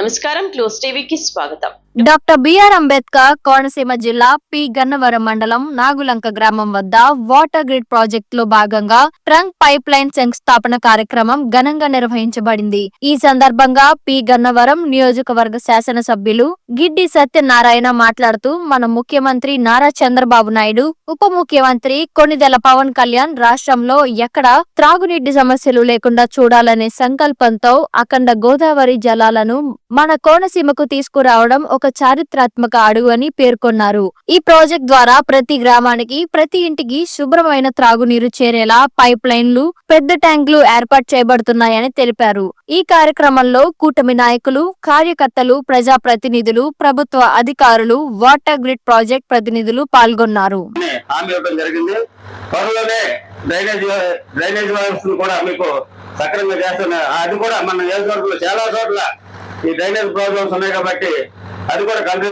నమస్కారం క్లోజ్ టీవీకి స్వాగతం. డాక్టర్ బిఆర్ అంబేద్కర్ కోనసీమ జిల్లా పి. గన్నవరం మండలం నాగులంక గ్రామం వద్ద వాటర్ గ్రిడ్ ప్రాజెక్ట్లో భాగంగా ట్రంక్ పైప్ లైన్ శంకుస్థాపన కార్యక్రమం ఘనంగా నిర్వహించబడింది. ఈ సందర్భంగా పి. గన్నవరం నియోజకవర్గ శాసనసభ్యులు గిడ్డి సత్యనారాయణ మాట్లాడుతూ మన ముఖ్యమంత్రి నారా చంద్రబాబు నాయుడు ఉప ముఖ్యమంత్రి కొనిదెల పవన్ కళ్యాణ్ రాష్ట్రంలో ఎక్కడ త్రాగునీటి సమస్యలు లేకుండా చూడాలనే సంకల్పంతో అఖండ గోదావరి జలాలను మన కోనసీమకు తీసుకురావడం ఒక చారిత్రాత్మక అడుగు అని పేర్కొన్నారు. ఈ ప్రాజెక్ట్ ద్వారా ప్రతి గ్రామానికి ప్రతి ఇంటికి శుభ్రమైన త్రాగునీరు చేరేలా పైప్ లైన్లు పెద్ద ట్యాంకులు ఏర్పాటు చేయబడుతున్నాయని తెలిపారు. ఈ కార్యక్రమంలో కూటమి నాయకులు కార్యకర్తలు ప్రజా ప్రతినిధులు ప్రభుత్వ అధికారులు వాటర్ గ్రిడ్ ప్రాజెక్ట్ ప్రతినిధులు పాల్గొన్నారు. డ్రైనేజ్ డ్రైనేజ్ కూడా మీకు సక్రమంగా అది కూడా మన నియోజకవర్గంలో చాలా చోట్ల ఈ డ్రైనేజ్ ప్రాబ్లమ్స్ ఉన్నాయి కాబట్టి అది కూడా కంప్లీట్